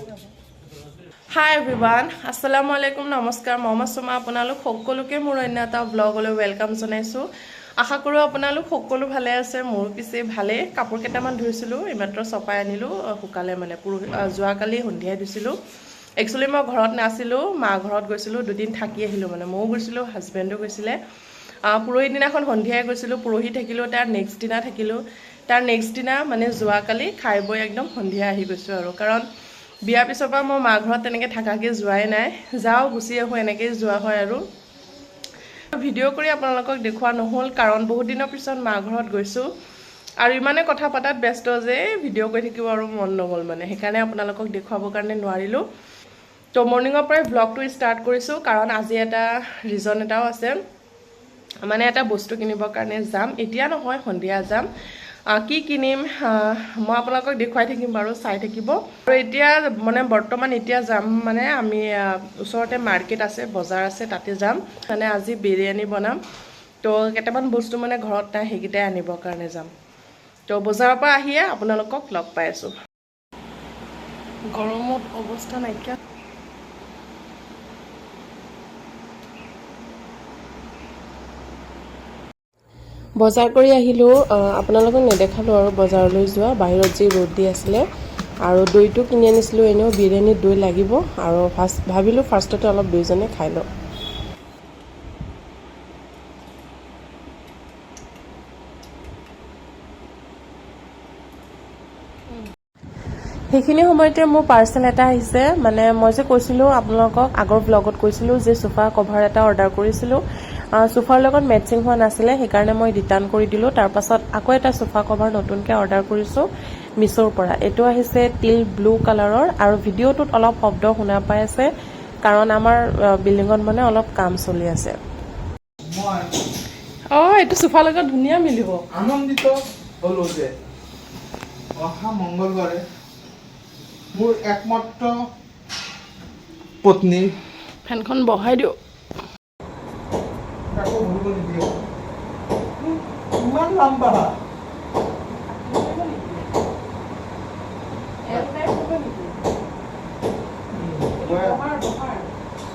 হাই everyone আসসালামু আলাইকুম নমস্কাৰ মহম্মদ চুমা আপোনালোক সকলোকে মোৰ অন্য এটা ব্লগলৈ ৱেলকাম জনাইছোঁ আশা কৰোঁ আপোনালোক সকলো ভালে আছে মোৰ পিছে ভালেই কাপোৰ কেইটামান ধুইছিলোঁ এইমাত্ৰ চপাই আনিলোঁ শুকালে মানে পৰহি যোৱাকালি সন্ধিয়াই ধুইছিলোঁ একচুৱেলি মই ঘৰত নাছিলোঁ মা ঘৰত গৈছিলোঁ দুদিন থাকি আহিলোঁ মানে ময়ো গৈছিলোঁ হাজবেণ্ডো গৈছিলে পৰহি দিনাখন সন্ধিয়াই গৈছিলোঁ পৰহি থাকিলোঁ তাৰ নেক্সট দিনা থাকিলোঁ তাৰ নেক্সট দিনা মানে যোৱাকালি খাই বৈ একদম সন্ধিয়া আহি গৈছোঁ আৰু কাৰণ বিয়াৰ পিছৰ পৰা মই মা ঘৰত তেনেকৈ থাকাকৈ যোৱাই নাই। যাওঁ গুচি আহোঁ এনেকৈয়ে যোৱা হয় আৰু। ভিডিঅ' কৰি আপোনালোকক দেখুওৱা নহ'ল কাৰণ বহুত দিনৰ পিছত মা ঘৰত গৈছোঁ। আৰু ইমানে কথা পতাত ব্যস্ত যে ভিডিঅ' কৰি থাকিব আৰু মন নগ'ল মানে সেইকাৰণে আপোনালোকক দেখুৱাবৰ কাৰণে নোৱাৰিলোঁ। তো মৰ্ণিঙৰ পৰাই ব্লগটো ষ্টাৰ্ট কৰিছোঁ কাৰণ আজি এটা ৰিজন এটাও আছে। মানে এটা বস্তু কিনিবৰ কাৰণে যাম। এতিয়া নহয় সন্ধিয়া যাম। কি কিনিম? মই আপোনালোকক দেখুৱাই থাকিম বাৰু চাই থাকিব। আৰু এতিয়া মানে বৰ্তমান এতিয়া যাম মানে আমি ওচৰতে মাৰ্কেট আছে বজাৰ আছে তাতে যাম। মানে আজি বিৰিয়ানী বনাম। তো কেইটামান বস্তু মানে ঘৰত নাই সেইকেইটাই আনিবৰ কাৰণে যাম। তো বজাৰৰ পৰা আহিয়ে আপোনালোকক লগ পাই আছোঁ। গৰমত অৱস্থা নাইকিয়া। বজাৰ কৰি আহিলোঁ আহ, আপোনালোকক নেদেখালোঁ আৰু বজাৰলৈ যোৱা। বাহিৰত যি ৰ'দ দি আছিলে আৰু দৈটো কিনি আনিছিলোঁ এনেও বিৰিয়ানীত দৈ লাগিব আৰু ফাৰ্ষ্ট ভাবিলোঁ ফাৰ্ষ্টতে অলপ দুইজনে খাই লওঁ। সেইখিনি সময়তে মোৰ পাৰ্চেল এটা আহিছে। মানে মই যে কৈছিলোঁ আপোনালোকক আগৰ ব্লগত কৈছিলোঁ যে চোফা কভাৰ এটা অৰ্ডাৰ কৰিছিলোঁ। চোফাৰ লগত মেটচিং হোৱা নাছিলে সেইকাৰণে মই ৰিটাৰ্ণ কৰি দিলোঁ। তাৰপাছত আকৌ এটা চোফা কভাৰ নতুনকৈ অৰ্ডাৰ কৰিছোঁ মিছ'ৰ পৰা। এইটো আহিছে টিল ব্লু কালাৰৰ আৰু ভিডিঅ'টোত অলপ শব্দ শুনা পাই আছে কাৰণ আমাৰ বিল্ডিঙত মানে অলপ কাম চলি আছে। অঁ এইটো চোফাৰ লগত ধুনীয়া মিলিব। আনন্দিত হলো যে অহা মংগলবাৰে মোৰ একমাত্ৰ পত্নী ফেনখন বহাই দিওঁ ইমান লাম্বা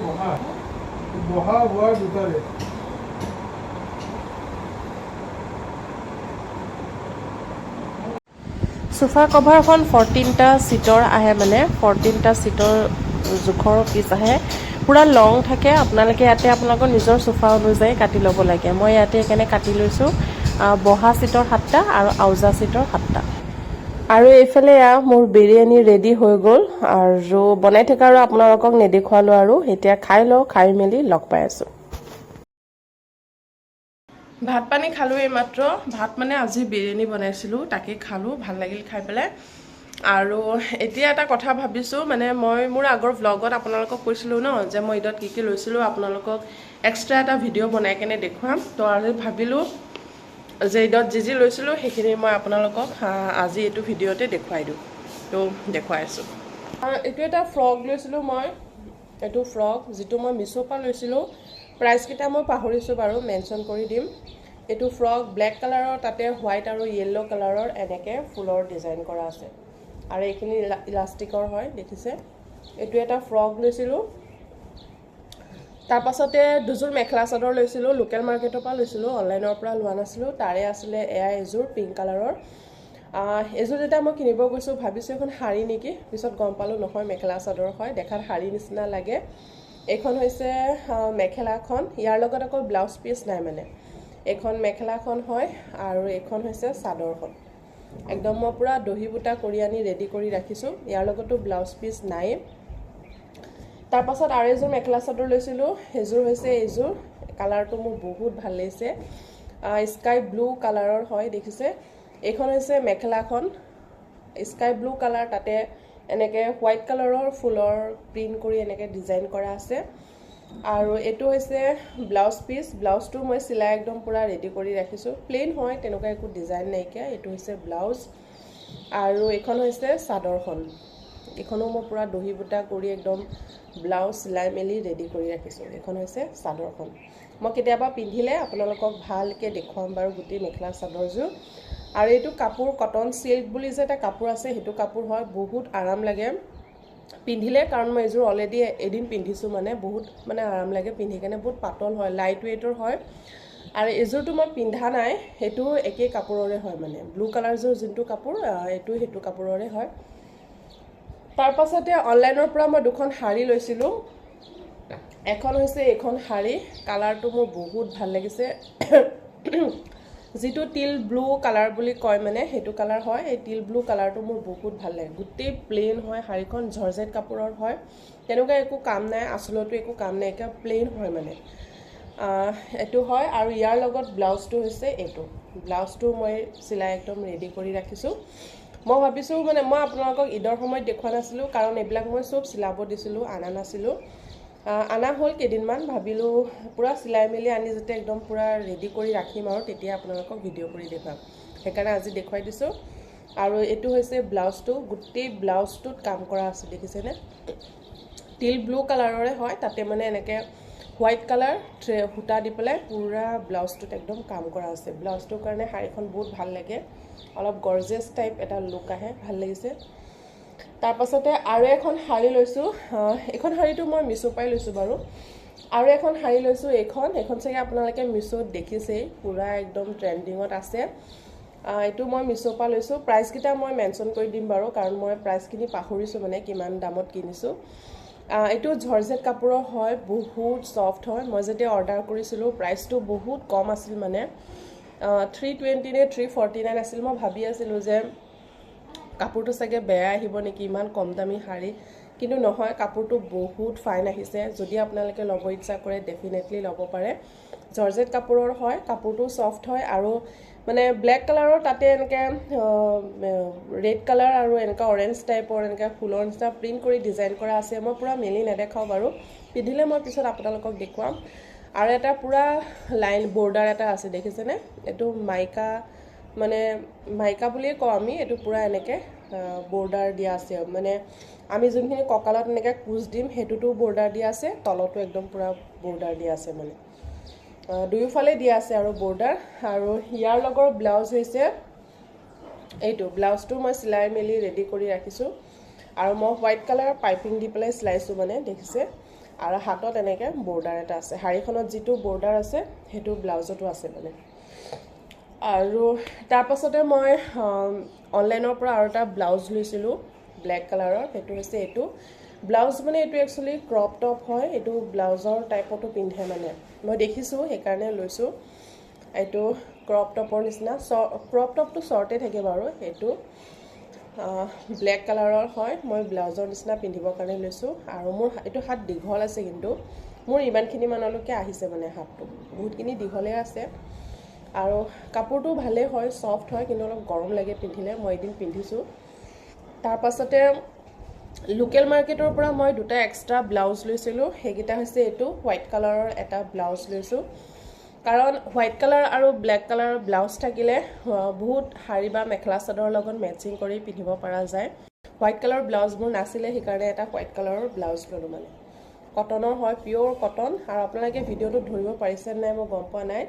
বহা বহা হোৱাৰ দুটাৰে। চোফা কভাৰখন ফৰ্টিনটা ছিটৰ আহে মানে ফৰ্টিনটা ছিটৰ জোখৰ পিচ আহে। পূৰা লং থাকে। আপোনালোকে ইয়াতে আপোনালোকৰ নিজৰ চোফা অনুযায়ী কাটি ল'ব লাগে। মই ইয়াতে সেইকাৰণে কাটি লৈছোঁ। বহা ছিটৰ সাতটা আৰু আউজা ছিটৰ সাতটা। আৰু এইফালে এয়া মোৰ বিৰিয়ানী ৰেডি হৈ গ'ল। আৰু বনাই থকা আৰু আপোনালোকক নেদেখুৱালোঁ আৰু এতিয়া খাই লওঁ খাই মেলি লগ পাই আছোঁ। ভাত পানী খালোঁ এইমাত্ৰ। ভাত মানে আজি বিৰিয়ানী বনাইছিলোঁ তাকে খালোঁ ভাল লাগিল খাই পেলাই। আৰু এতিয়া এটা কথা ভাবিছোঁ মানে মই মোৰ আগৰ ভ্লগত আপোনালোকক কৈছিলোঁ ন যে মই ঈদত কি কি লৈছিলোঁ আপোনালোকক এক্সট্ৰা এটা ভিডিঅ' বনাই কেনে দেখুৱাম। তো আৰু ভাবিলোঁ ঈদত যি যি লৈছিলোঁ সেইখিনি মই আপোনালোকক আজি এইটো ভিডিঅ'তে দেখুৱাই দিওঁ। তো দেখুৱাই আছোঁ। আৰু এইটো এটা ফ্ৰক লৈছিলোঁ মই। এইটো ফ্ৰক যিটো মই মিছ'ৰ পৰা লৈছিলোঁ। প্ৰাইচকেইটা মই পাহৰিছোঁ বাৰু মেনশ্যন কৰি দিম। এইটো ফ্ৰক ব্লেক কালাৰৰ তাতে হোৱাইট আৰু য়েল্ল' কালাৰৰ এনেকৈ ফুলৰ ডিজাইন কৰা আছে। আৰু এইখিনি ইলা- ইলাষ্টিকৰ হয় দেখিছে? এইটো এটা ফ্ৰক লৈছিলোঁ। তাৰপাছতে দুযোৰ মেখেলা চাদৰ লৈছিলোঁ লোকেল মাৰ্কেটৰ পৰা লৈছিলোঁ অনলাইনৰ পৰা লোৱা নাছিলোঁ তাৰে আছিলে এয়া এযোৰ পিংক কালাৰৰ এযোৰ যেতিয়া মই কিনিব গৈছোঁ ভাবিছোঁ এখন শাৰী নেকি পিছত গম পালোঁ নহয় মেখেলা চাদৰ হয় দেখাত শাৰী নিচিনা লাগে। এইখন হৈছে মেখেলাখন ইয়াৰ লগত আকৌ ব্লাউজ পিচ নাই মানে। এইখন মেখেলাখন হয় আৰু এইখন হৈছে চাদৰখন। একদম মই পূৰা দহি বুটা কৰি আনি ৰেডি কৰি ৰাখিছোঁ ইয়াৰ লগতো ব্লাউজ পিচ নায়েই তাৰপাছত আৰু এযোৰ মেখেলা চাদৰ লৈছিলোঁ। সেইযোৰ হৈছে এইযোৰ। কালাৰটো মোৰ বহুত ভাল লাগিছে। স্কাই ব্লু কালাৰৰ হয় দেখিছে? এইখন হৈছে মেখেলাখন। স্কাই ব্লু কালাৰ তাতে এনেকৈ হোৱাইট কালাৰৰ ফুলৰ প্ৰিণ্ট কৰি এনেকৈ ডিজাইন কৰা আছে। আৰু এইটো হৈছে ব্লাউজ পিচ ব্লাউজটো মই চিলাই একদম পূৰা ৰেডি কৰি ৰাখিছোঁ। প্লেইন হয় তেনেকুৱা একো ডিজাইন নাইকিয়া। এইটো হৈছে ব্লাউজ আৰু এইখন হৈছে চাদৰখন এইখনো মই পূৰা দহি বুটা কৰি একদম ব্লাউজ চিলাই মেলি ৰেডি কৰি ৰাখিছোঁ। এইখন হৈছে চাদৰখন। মই কেতিয়াবা পিন্ধিলে আপোনালোকক ভালকৈ দেখুৱাম বাৰু গোটেই মেখেলা চাদৰযোৰ। আৰু এইটো কাপোৰ কটন চিল্ক বুলি যে এটা কাপোৰ আছে সেইটো কাপোৰ হয় বহুত আৰাম লাগে। পিন্ধিলে কাৰণ মই এইযোৰ অলৰেডি এদিন পিন্ধিছোঁ মানে বহুত মানে আৰাম লাগে। পিন্ধি কেনে বহুত পাতল হয় লাইট ৱেইটৰ হয়। আৰু এইযোৰটো মই পিন্ধা নাই সেইটো একেই কাপোৰৰে হয় মানে। ব্লু কালাৰযোৰ যোনটো কাপোৰ এইটো সেইটো কাপোৰৰে হয়। তাৰ পাছতে অনলাইনৰ পৰা মই দুখন শাৰী লৈছিলোঁ। এখন হৈছে এইখন শাৰী কালাৰটো মোৰ বহুত ভাল লাগিছে। যিটো তিল ব্লু কালাৰ বুলি কয় মানে সেইটো কালাৰ হয়। এই তিল ব্লু কালাৰটো মোৰ বহুত ভাল লাগে। গোটেই প্লেইন হয় শাৰীখন জৰ্জেট কাপোৰৰ হয়। তেনেকুৱা একো কাম নাই আচলতো একো কাম নাই একে প্লেইন হয় মানে। এইটো হয় আৰু ইয়াৰ লগত ব্লাউজটো হৈছে এইটো। ব্লাউজটো মই চিলাই একদম ৰেডি কৰি ৰাখিছোঁ। মই ভাবিছোঁ মানে মই আপোনালোকক ঈদৰ সময়ত দেখুওৱা নাছিলোঁ কাৰণ এইবিলাক মই চব চিলাব দিছিলোঁ অনা নাছিলোঁ। আহ, অনা হ'ল কেইদিনমান ভাবিলোঁ পূৰা চিলাই মেলি আনি যাতে একদম পূৰা ৰেডি কৰি ৰাখিম আৰু তেতিয়া আপোনালোকক ভিডিঅ' কৰি দেখুৱাম। সেইকাৰণে আজি দেখুৱাই দিছোঁ। আৰু এইটো হৈছে ব্লাউজটো গোটেই ব্লাউজটোত কাম কৰা আছে দেখিছেনে? তিল ব্লু কালাৰৰে হয় তাতে মানে এনেকৈ হোৱাইট কালাৰ থ্ৰে- সূতা দি পেলাই পূৰা ব্লাউজটোত একদম কাম কৰা আছে। ব্লাউজটোৰ কাৰণে শাৰীখন বহুত ভাল লাগে। অলপ গৰ্জেছ টাইপ এটা লুক আহে ভাল লাগিছে। তাৰপাছতে আৰু এখন শাৰী লৈছোঁ। এইখন শাৰীটো মই মিছ'ৰ পৰাই লৈছোঁ বাৰু। আৰু এখন শাৰী লৈছোঁ এইখন। এইখন চাগে আপোনালোকে মিছ'ত দেখিছেই পূৰা একদম ট্ৰেণ্ডিঙত আছে। এইটো মই মিছ'ৰ পৰা লৈছোঁ। প্ৰাইচকেইটা মই মেনশ্যন কৰি দিম বাৰু কাৰণ মই প্ৰাইচখিনি পাহৰিছোঁ মানে কিমান দামত কিনিছোঁ। এইটো জৰ্জেট কাপোৰৰ হয় বহুত ছফ্ট হয়। মই যেতিয়া অৰ্ডাৰ কৰিছিলোঁ প্ৰাইচটো বহুত কম আছিল মানে। থ্ৰী টুৱেণ্টি নে থ্ৰী ফৰ্টি নাইন আছিল। মই ভাবি আছিলোঁ যে কাপোৰটো চাগে বেয়া আহিব নেকি ইমান কম দামী শাৰী কিন্তু নহয় কাপোৰটো বহুত ফাইন আহিছে। যদি আপোনালোকে ল'ব ইচ্ছা কৰে ডেফিনেটলি ল'ব পাৰে। জৰ্জেট কাপোৰৰ হয় কাপোৰটো ছফ্ট হয় আৰু মানে ব্লেক কালাৰৰ তাতে এনেকৈ ৰেড কালাৰ আৰু এনেকুৱা অৰেঞ্জ টাইপৰ এনেকৈ ফুলৰ নিচিনা প্ৰিণ্ট কৰি ডিজাইন কৰা আছে। মই পূৰা মেলি নেদেখাওঁ বাৰু। পিন্ধিলে মই পিছত আপোনালোকক দেখুৱাম। আৰু এটা পূৰা লাইন বৰ্ডাৰ এটা আছে দেখিছেনে? এইটো মাইকা মানে মাইকা বুলিয়ে কওঁ আমি এইটো পূৰা এনেকৈ বৰ্ডাৰ দিয়া আছে। মানে আমি যোনখিনি কঁকালত এনেকৈ কোচ দিম সেইটোতো বৰ্ডাৰ দিয়া আছে তলতো একদম পূৰা বৰ্ডাৰ দিয়া আছে মানে। দুয়োফালে দিয়া আছে আৰু বৰ্ডাৰ আৰু ইয়াৰ লগৰ ব্লাউজ হৈছে এইটো ব্লাউজটো মই চিলাই মেলি ৰেডি কৰি ৰাখিছোঁ। আৰু মই হোৱাইট কালাৰ পাইপিং দি পেলাই চিলাইছোঁ মানে দেখিছে? আৰু হাতত এনেকৈ বৰ্ডাৰ এটা আছে। শাৰীখনত যিটো বৰ্ডাৰ আছে সেইটো ব্লাউজতো আছে মানে। আৰু তাৰপাছতে মই অনলাইনৰ পৰা আৰু এটা ব্লাউজ লৈছিলোঁ ব্লেক কালাৰৰ সেইটো হৈছে এইটো। ব্লাউজ মানে এইটো একচুৱেলি ক্ৰপ টপ হয় এইটো ব্লাউজৰ টাইপতো পিন্ধে মানে। মই দেখিছোঁ সেইকাৰণে লৈছোঁ। এইটো ক্ৰপ টপৰ নিচিনা চ ক্ৰপ টপটো শ্বৰ্টে থাকে বাৰু এইটো ব্লেক কালাৰৰ হয়। মই ব্লাউজৰ নিচিনা পিন্ধিবৰ কাৰণে লৈছোঁ। আৰু মোৰ এইটো হাত দীঘল আছে কিন্তু মোৰ ইমানখিনি মানলৈকে আহিছে মানে হাতটো। বহুতখিনি দীঘলে আছে। আৰু কাপোৰটো ভালেই হয় ছফ্ট হয় কিন্তু অলপ গৰম লাগে পিন্ধিলে। মই এদিন পিন্ধিছোঁ। তাৰপাছতে লোকেল মাৰ্কেটৰ পৰা মই দুটা এক্সট্ৰা ব্লাউজ লৈছিলোঁ। সেইকেইটা হৈছে এইটো হোৱাইট কালাৰৰ এটা ব্লাউজ লৈছোঁ। কাৰণ হোৱাইট কালাৰ আৰু ব্লেক কালাৰৰ ব্লাউজ থাকিলে বহুত শাৰী বা মেখেলা চাদৰৰ লগত মেটচিং কৰি পিন্ধিব পৰা যায়। হোৱাইট কালাৰৰ ব্লাউজবোৰ নাছিলে সেইকাৰণে এটা হোৱাইট কালাৰৰ ব্লাউজ ল'লোঁ মানে। কটনৰ হয় পিয়'ৰ কটন আৰু আপোনালোকে ভিডিঅ'টোত ধৰিব পাৰিছে নাই মই গম পোৱা নাই।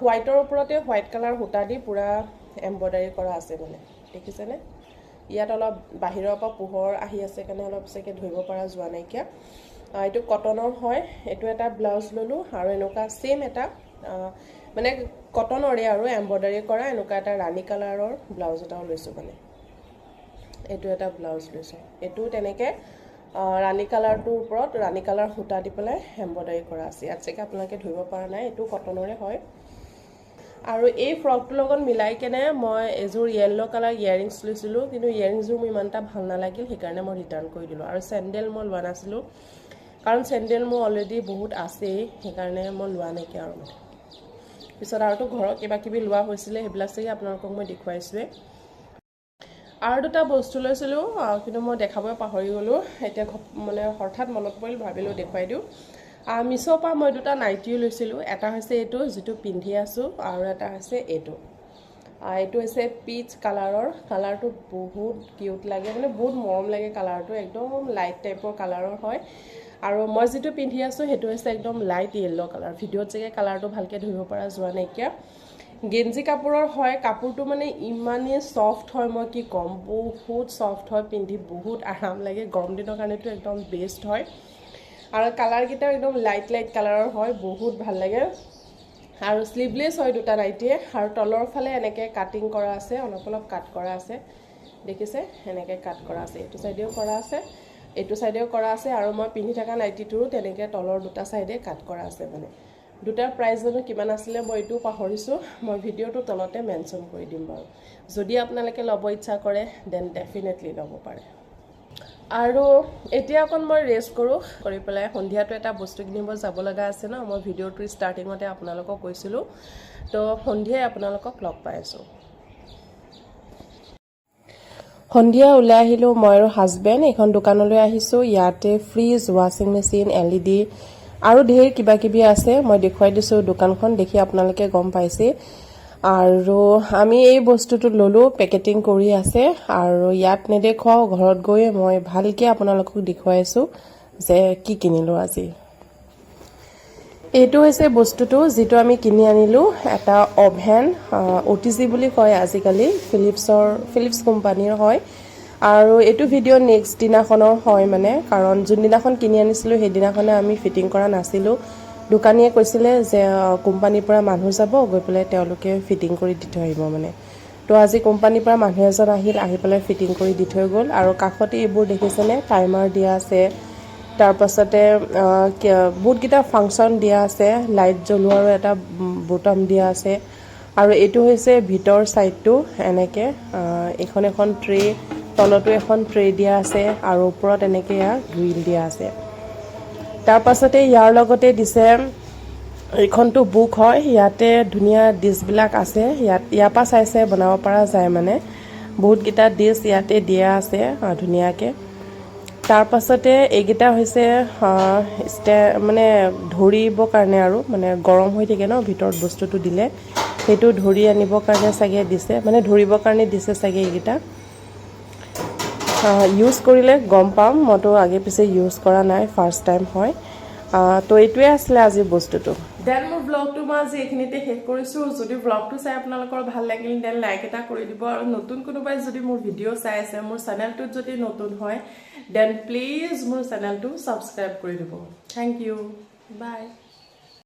হোৱাইটৰ ওপৰতে হোৱাইট কালাৰ সূতা দি পূৰা এম্ব্ৰইডাৰী কৰা আছে মানে। দেখিছেনে? ইয়াত অলপ বাহিৰৰ পৰা পোহৰ আহি আছে কাৰণে অলপ চাগে ধৰিব পৰা যোৱা নাইকিয়া। এইটো কটনৰ হয়। এইটো এটা ব্লাউজ ল'লোঁ আৰু এনেকুৱা ছেইম এটা মানে কটনৰে আৰু এম্ব্ৰইডাৰী কৰা এনেকুৱা এটা ৰাণী কালাৰৰ ব্লাউজ এটাও লৈছোঁ মানে। এইটো এটা ব্লাউজ লৈছোঁ। এইটো তেনেকৈ ৰাণী কালাৰটোৰ ওপৰত ৰাণী কালাৰ সূতা দি পেলাই এম্ব্ৰইডাৰী কৰা আছে। ইয়াত চাগে আপোনালোকে ধৰিব পৰা নাই এইটো কটনৰে হয়। আৰু এই ফ্ৰকটোৰ লগত মিলাই কেনে মই এযোৰ য়েল্ল' কালাৰ ইয়েৰিংছ লৈছিলোঁ কিন্তু ইয়েৰিংছযোৰ মোৰ ইমান এটা ভাল নালাগিল সেইকাৰণে মই ৰিটাৰ্ণ কৰি দিলোঁ। আৰু চেণ্ডেল মই লোৱা নাছিলোঁ। কাৰণ চেণ্ডেল মোৰ অলৰেডি বহুত আছেই সেইকাৰণে মই লোৱা নাইকিয়া আৰু মানে। পিছত আৰুতো ঘৰত কিবা কিবি লোৱা হৈছিলে সেইবিলাক চাগে আপোনালোকক মই দেখুৱাইছোৱেই আৰু দুটা বস্তু লৈছিলোঁ কিন্তু মই দেখাবই পাহৰি গ'লোঁ। এতিয়া মানে হঠাৎ মনত পৰিল ভাবিলোঁ দেখুৱাই দিওঁ। মিছ'ৰ পৰা মই দুটা নাইটিও লৈছিলোঁ। এটা হৈছে এইটো যিটো পিন্ধি আছোঁ আৰু এটা হৈছে এইটো। এইটো হৈছে পিচ কালাৰৰ। কালাৰটো বহুত কিউট লাগে মানে বহুত মৰম লাগে কালাৰটো। একদম লাইট টাইপৰ কালাৰৰ হয়। আৰু মই যিটো পিন্ধি আছোঁ সেইটো হৈছে একদম লাইট য়েল্ল' কালাৰ ভিডিঅ'ত চাগে কালাৰটো ভালকৈ ধৰিব পৰা যোৱা নাইকিয়া গেঞ্জি কাপোৰৰ হয় কাপোৰটো মানে ইমানেই ছফ্ট হয় মই কি ক'ম। বহুত ছফ্ট হয় পিন্ধি বহুত আৰাম লাগে। গৰম দিনৰ কাৰণেতো একদম বেষ্ট হয়। আৰু কালাৰকেইটাও একদম লাইট লাইট কালাৰৰ হয় বহুত ভাল লাগে। আৰু শ্লিভলেছ হয় দুটা নাইটিয়ে আৰু তলৰ ফালে এনেকৈ কাটিং কৰা আছে অলপ অলপ কাট কৰা আছে। দেখিছে? এনেকৈ কাট কৰা আছে। এইটো চাইডেও কৰা আছে। এইটো চাইডেও কৰা আছে আৰু মই পিন্ধি থকা নাইটিটোৰো তেনেকৈ তলৰ দুটা চাইডে কাট কৰা আছে মানে। দুটাৰ প্ৰাইচ জানো কিমান আছিলে মই এইটোও পাহৰিছোঁ। মই ভিডিঅ'টো তলতে মেনশ্যন কৰি দিম বাৰু। যদি আপোনালোকে ল'ব ইচ্ছা কৰে দেন ডেফিনেটলি ল'ব পাৰে। আৰু এতিয়া অকণ মই ৰেষ্ট কৰোঁ কৰি পেলাই সন্ধিয়াটো এটা বস্তু কিনিব যাব লগা আছে ন মই ভিডিঅ'টোৰ ষ্টাৰ্টিঙতে আপোনালোকক কৈছিলোঁ। তো সন্ধিয়াই আপোনালোকক লগ পাই আছোঁ। সন্ধিয়া ওলাই আহিলোঁ মই আৰু হাজবেণ্ড এইখন দোকানলৈ আহিছোঁ। ইয়াতে ফ্ৰিজ ৱাশ্বিং মেচিন এল ই ডি আৰু ঢেৰ কিবা কিবি আছে। মই দেখুৱাই দিছোঁ দোকানখন দেখি আপোনালোকে গম পাইছে। আৰু আমি এই বস্তুটো ল'লোঁ পেকেটিং কৰি আছে। আৰু ইয়াত নেদেখুৱাওঁ ঘৰত গৈ মই ভালকৈ আপোনালোকক দেখুৱাইছোঁ যে কি কিনিলোঁ আজি। এইটো হৈছে বস্তুটো যিটো আমি কিনি আনিলোঁ, এটা অভেন অ' টি জি বুলি কয় আজিকালি, ফিলিপছৰ, ফিলিপছ কোম্পানীৰ হয়। আৰু এইটো ভিডিঅ' নেক্সট দিনাখনৰ হয় মানে কাৰণ যোনদিনাখন কিনি আনিছিলোঁ, সেইদিনাখনে আমি ফিটিং কৰা নাছিলোঁ। দোকানীয়ে কৈছিলে যে কোম্পানীৰ পৰা মানুহ যাব, গৈ পেলাই তেওঁলোকে ফিটিং কৰি দি থৈ আহিব মানে। তো আজি কোম্পানীৰ পৰা মানুহ এজন আহিল, আহি পেলাই ফিটিং কৰি দি থৈ গ'ল। আৰু কাষতে এইবোৰ দেখিছেনে? টাইমাৰ দিয়া আছে। তাৰপাছতে বহুতকেইটা ফাংচন দিয়া আছে লাইট জ্বলোৱাৰো এটা বুটাম দিয়া আছে। আৰু এইটো হৈছে ভিতৰ ছাইডটো এনেকৈ এইখন এখন ট্ৰে তলতো এখন ট্ৰে দিয়া আছে, আৰু ওপৰত এনেকৈ ইয়াৰ গ্ৰিল দিয়া আছে। তাৰপাছতে ইয়াৰ লগতে দিছে, এইখনটো বুক হয়, ইয়াতে ধুনীয়া ডিছবিলাক আছে, ইয়াত, ইয়াৰ পৰা চাই চাই বনাব পৰা যায় মানে। বহুতকেইটা ডিছ ইয়াতে দিয়া আছে ধুনীয়াকৈ। তাৰপাছতে এইকেইটা হৈছে ষ্টে মানে ধৰিবৰ কাৰণে আৰু মানে গৰম হৈ থাকে ন, ভিতৰত বস্তুটো দিলে। সেইটো ধৰি আনিবৰ কাৰণে চাগে দিছে মানে ধৰিবৰ কাৰণে দিছে চাগে এইকেইটা। ইউজ কৰিলে গম পাম, মইতো আগে পিছে ইউজ কৰা নাই ফাৰ্ষ্ট টাইম হয়। তো এইটোৱে আছিলে আজিৰ বস্তুটো। দেন মোৰ ব্লগটো মই আজি এইখিনিতে শেষ কৰিছোঁ। যদি ব্লগটো চাই আপোনালোকৰ ভাল লাগিল দেন লাইক এটা কৰি দিব। আৰু নতুন কোনোবাই যদি মোৰ ভিডিঅ' চাই আছে মোৰ চেনেলটোত যদি নতুন হয় দেন প্লিজ মোৰ চেনেলটো ছাবস্ক্ৰাইব কৰি দিব। থেংক ইউ বাই